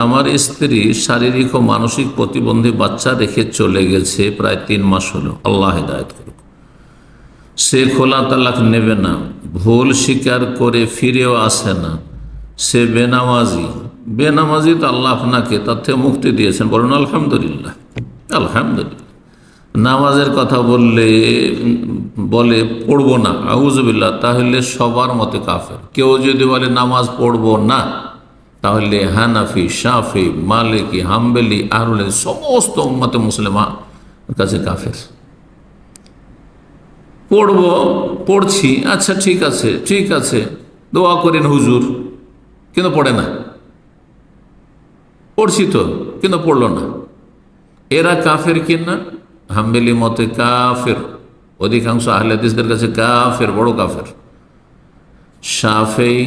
আমার স্ত্রী শারীরিক ও মানসিক প্রতিবন্ধী বাচ্চা রেখে চলে গেছে প্রায় তিন মাস হলো। আল্লাহ হেদায়ত করুক। সে খোলা তালাক নেবে না, ভুল স্বীকার করে ফিরেও আসে না। সে বেনামাজি। বেনামাজি তো আল্লাহ আপনাকে তার থেকে মুক্তি দিয়েছেন। বলুন, আলহামদুলিল্লাহ। আলহামদুলিল্লাহ। নামাজের কথা বললে, বলে পড়ব না। আউজবিল্লাহ তাহলে সবার মতে কাফের। কেউ যদি বলে, নামাজ পড়ব না। তাহলে হানাফি শাফি মালিকি হাম্বেলি হাদিস, সমস্ত উম্মতে মুসলিমা কাছে কাফের। পড়ব পড়ছি আচ্ছা ঠিক আছে ঠিক আছে দোয়া করেন হুজুর কিন্তু পড়ে না। পড়ছি তো কিন্তু পড়ল না। এরা কাফের কিনা হাম্বেলি মতে কাফের অধিকাংশ আহলাদিসদের কাছে কাফের বড় কাফের। সাফেই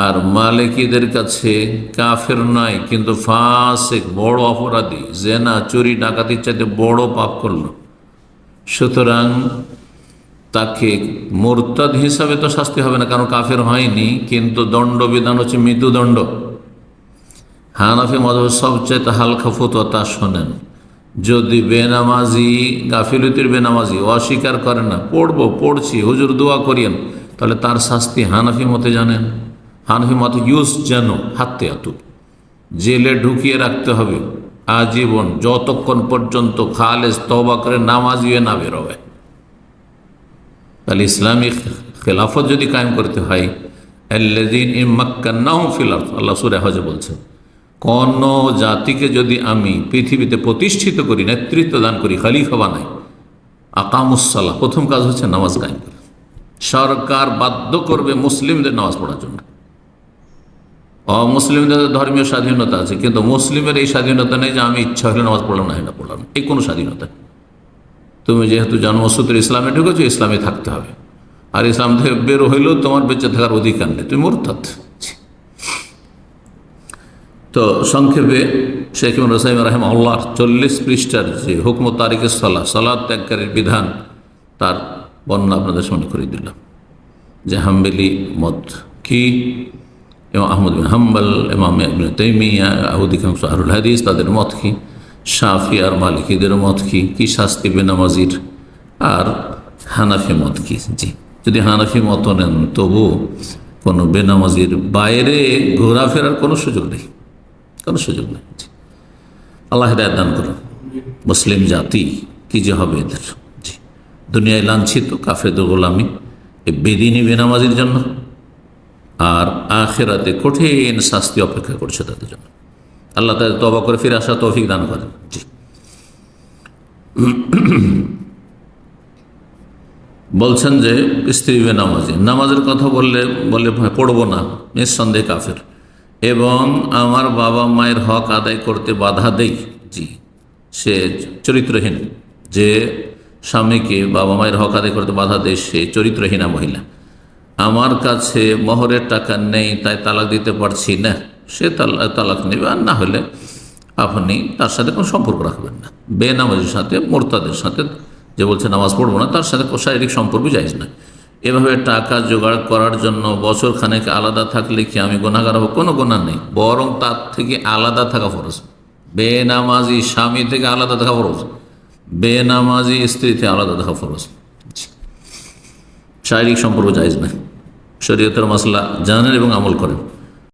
আর মালিকীদের কাছে কাফের নাই, কিন্তু ফাসেক, বড় অপরাধী, জেনা, চুরি, ডাকাতির চাইতে বড় পাপ করল। সুতরাং তাকে মোরতাদ হিসাবে তো শাস্তি হবে না, কারণ কাফের হয়নি, কিন্তু দণ্ডবিধান হচ্ছে মৃত্যুদণ্ড। হানাফি মধব সবচাইতে হালকা ফতুয়া তা শোনেন, যদি বেনামাজি, গাফিলতির বেনামাজি অস্বীকার করেন না, পড়ব, পড়ছি, হুজুর দোয়া করিয়েন, তাহলে তার শাস্তি হানাফি মতে জানেন। হানাফি মতে ইউস যেন হাতে আতু। জেলে ঢুকিয়ে রাখতে হবে। আজীবন যতক্ষণ পর্যন্ত খালেজ তবা করে নামাজিয়ে না বেরোবে। তাহলে ইসলামিক খেলাফত যদি কায়েম করতে হয় আল্লাদিন ইমাক্কান্নাহ ফিলার আল্লাহ সুরে বলছেন, কোন জাতিকে যদি আমি পৃথিবীতে প্রতিষ্ঠিত করি, নেতৃত্ব দান করি, খালিফা বানাই আকামুসাল্লাহ প্রথম কাজ হচ্ছে নামাজ কায়েম করা। সরকার বাধ্য করবে মুসলিমদের নামাজ পড়ার জন্য। অমুসলিমদের ধর্মীয় স্বাধীনতা আছে, কিন্তু মুসলিমের এই স্বাধীনতা নেই যে আমি ইচ্ছা হলে নামাজ পড়লাম, না এটা পড়লাম। এই কোনো স্বাধীনতা তুমি যেহেতু জন্মসূত্রে ইসলামে ঢুকেছো, ইসলামে থাকতে হবে। আর ইসলাম থেকে বের হইলেও তোমার বেঁচে থাকার অধিকার নেই। তুমি মোরতাদ। তো সংক্ষেপে শেখ রসাইম রাহেম আল্লাহ চল্লিশ পৃষ্ঠার যে হুকম তারিখের সালাহ সালাদ ত্যাগকারীর বিধান, তার বর্ণনা আপনাদের সামনে করে দিলাম। যে হাম্বেলি মত কি? এবং আহমদ বিন হাম্বল, ইমাম ইবনে তৈমিয়া অধিকাংশ আহরুল হাদিস, তাদের মত কি? শাফি আর মালিকীদের মত কি? কি শাস্তি বেনামাজির আর হানাফি মত কি? জি, যদি হানাফি মত নেন, তবু কোনো বেনামাজির বাইরে ঘোরাফেরার কোনো সুযোগ নেই। কোনো সুযোগ নেই, জি। আল্লাহ দান করুন। মুসলিম জাতি, কি যে হবে এদের? জি, দুনিয়ায় লাঞ্ছিত কাফেদ গোলামি বেদিনী বেনামাজির জন্য। আর আখেরাতে কঠিন শাস্তি অপেক্ষা করছে তাদের জন্য। আল্লাহ তাদের তবা করে ফিরে আসা তৌফিক দান করেন। বলছেন যে, স্ত্রী বেনামাজি নামাজের কথা বললে বলে পড়ব না, নিঃসন্দেহে কাফের। এবং আমার বাবা মায়ের হক আদায় করতে বাধা দেই। জি। সে চরিত্রহীন। যে স্বামীকে বাবা মায়ের হক আদায় করতে বাধা দেয়, সে চরিত্রহীনা মহিলা। আমার কাছে মহরের টাকা নেই, তাই তালাক দিতে পারছি না। সে তালা- তালাক নেবে, আর না হলে আপনি তার সাথে কোনো সম্পর্ক রাখবেন না। বেনামাজের সাথে, মোরতাদের সাথে, যে বলছে নামাজ পড়ব না, তার সাথে শারীরিক সম্পর্ক যাইজ না এভাবে টাকা জোগাড় করার জন্য বছর খানেক আলাদা থাকলে কি আমি গোনাগার হব? কোনো গোনা নেই। বরং তার থেকে আলাদা থাকা ফরজ। বেনামাজি স্বামী থেকে আলাদা থাকা ফরজ। বেনামাজি স্ত্রী থেকে আলাদা থাকা ফরজ। শারীরিক সম্পর্ক জায়জ না শরীয়তের মশলা জানেন এবং আমল করেন।